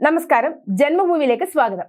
നമസ്കാരം. ജന്മഭൂമിയിലേക്ക് സ്വാഗതം.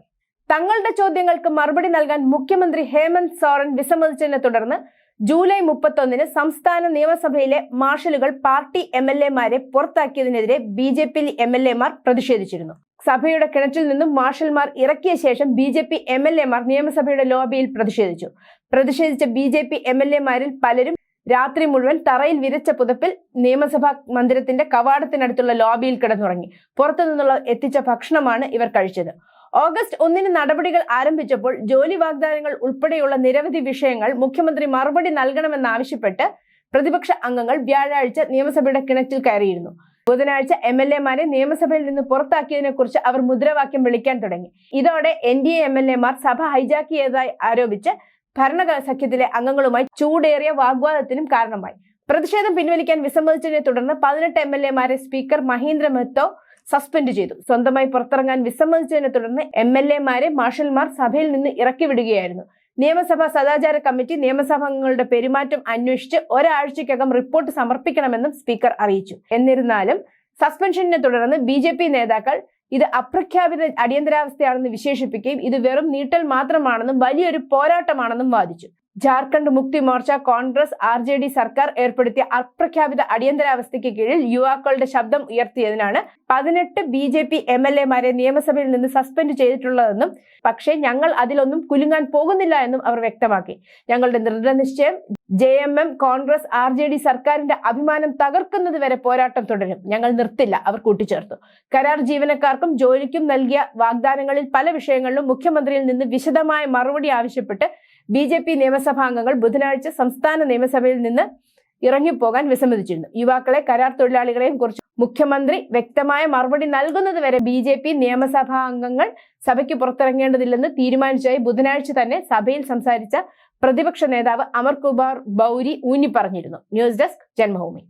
തങ്ങളുടെ ചോദ്യങ്ങൾക്ക് മറുപടി നൽകാൻ മുഖ്യമന്ത്രി ഹേമന്ത് സോറൻ വിസമ്മതിച്ചതിനെ തുടർന്ന് ജൂലൈ മുപ്പത്തൊന്നിന് സംസ്ഥാന നിയമസഭയിലെ മാർഷലുകൾ പാർട്ടി എം എൽ എമാരെ പുറത്താക്കിയതിനെതിരെ B J P M L എമാർ പ്രതിഷേധിച്ചിരുന്നു. സഭയുടെ കിണറ്റിൽ നിന്നും മാർഷൽമാർ ഇറക്കിയ ശേഷം B J P M L എമാർ നിയമസഭയുടെ ലോബിയിൽ പ്രതിഷേധിച്ചു. പ്രതിഷേധിച്ച B J P M L എമാരിൽ പലരും രാത്രി മുഴുവൻ തറയിൽ വിരച്ച പുതപ്പിൽ നിയമസഭാ മന്ദിരത്തിന്റെ കവാടത്തിനടുത്തുള്ള ലോബിയിൽ കിടന്നുറങ്ങി. പുറത്തു നിന്നുള്ള എത്തിച്ച ഭക്ഷണമാണ് ഇവർ കഴിച്ചത്. ഓഗസ്റ്റ് ഒന്നിന് നടപടികൾ ആരംഭിച്ചപ്പോൾ ജോലി വാഗ്ദാനങ്ങൾ ഉൾപ്പെടെയുള്ള നിരവധി വിഷയങ്ങൾ മുഖ്യമന്ത്രി മറുപടി നൽകണമെന്നാവശ്യപ്പെട്ട് പ്രതിപക്ഷ അംഗങ്ങൾ വ്യാഴാഴ്ച നിയമസഭയുടെ കിണറ്റിൽ കയറിയിരുന്നു. ബുധനാഴ്ച എം എൽ എമാരെ നിയമസഭയിൽ നിന്ന് പുറത്താക്കിയതിനെ കുറിച്ച് അവർ മുദ്രാവാക്യം വിളിക്കാൻ തുടങ്ങി. ഇതോടെ N D A M L എമാർ സഭ ഹൈജാക്കിയതായി ആരോപിച്ച് ഭരണ സഖ്യത്തിലെ അംഗങ്ങളുമായി ചൂടേറിയ വാഗ്വാദത്തിനും കാരണമായി. പ്രതിഷേധം പിൻവലിക്കാൻ വിസമ്മതിച്ചതിനെ തുടർന്ന് പതിനെട്ട് എം എൽ എമാരെ സ്പീക്കർ മഹീന്ദ്ര മെഹ്തോ സസ്പെൻഡ് ചെയ്തു. സ്വന്തമായി പുറത്തിറങ്ങാൻ വിസമ്മതിച്ചതിനെ തുടർന്ന് എം എൽ എമാരെ മാർഷൽമാർ സഭയിൽ നിന്ന് ഇറക്കി വിടുകയായിരുന്നു നിയമസഭാ സദാചാര കമ്മിറ്റി നിയമസഭാംഗങ്ങളുടെ പെരുമാറ്റം അന്വേഷിച്ച് ഒരാഴ്ചയ്ക്കകം റിപ്പോർട്ട് സമർപ്പിക്കണമെന്നും സ്പീക്കർ അറിയിച്ചു. എന്നിരുന്നാലും സസ്പെൻഷനെ തുടർന്ന് ബി നേതാക്കൾ ഇത് അപ്രഖ്യാപിത അടിയന്തരാവസ്ഥയാണെന്ന് വിശേഷിപ്പിക്കുകയും ഇത് വെറും നീട്ടൽ മാത്രമാണെന്നും വലിയൊരു പോരാട്ടമാണെന്നും വാദിച്ചു. Jharkhand Mukti Morcha Congress R J D സർക്കാർ ഏർപ്പെടുത്തിയ അപ്രഖ്യാപിത അടിയന്തരാവസ്ഥയ്ക്ക് കീഴിൽ യുവാക്കളുടെ ശബ്ദം ഉയർത്തിയതിനാണ് പതിനെട്ട് B J P M L എമാരെ നിയമസഭയിൽ നിന്ന് സസ്പെൻഡ് ചെയ്തിട്ടുള്ളതെന്നും പക്ഷേ ഞങ്ങൾ അതിലൊന്നും കുലുങ്ങാൻ പോകുന്നില്ല എന്നും അവർ വ്യക്തമാക്കി. ഞങ്ങളുടെ ദൃഢനിശ്ചയം J M M Congress R J D സർക്കാരിന്റെ അഭിമാനം തകർക്കുന്നത് വരെ പോരാട്ടം തുടരും. ഞങ്ങൾ നിർത്തില്ല അവർ കൂട്ടിച്ചേർത്തു. കരാർ ജീവനക്കാർക്കും ജോലിക്കും നൽകിയ വാഗ്ദാനങ്ങളിൽ പല വിഷയങ്ങളിലും മുഖ്യമന്ത്രിയിൽ നിന്ന് വിശദമായ മറുപടി ആവശ്യപ്പെട്ട് ബി ജെ പി നിയമസഭാംഗങ്ങൾ ബുധനാഴ്ച സംസ്ഥാന നിയമസഭയിൽ നിന്ന് ഇറങ്ങിപ്പോകാൻ വിസമ്മതിച്ചിരുന്നു. യുവാക്കളെ കരാർ തൊഴിലാളികളെയും കുറിച്ച് മുഖ്യമന്ത്രി വ്യക്തമായ മറുപടി നൽകുന്നതുവരെ ബി ജെ പി നിയമസഭാ അംഗങ്ങൾ സഭയ്ക്ക് പുറത്തിറങ്ങേണ്ടതില്ലെന്ന് തീരുമാനിച്ചതായി ബുധനാഴ്ച തന്നെ സഭയിൽ സംസാരിച്ച പ്രതിപക്ഷ നേതാവ് അമർകുമാർ ബൗരി ഊന്നി ന്യൂസ് ഡെസ്ക് ജന്മഭൂമി.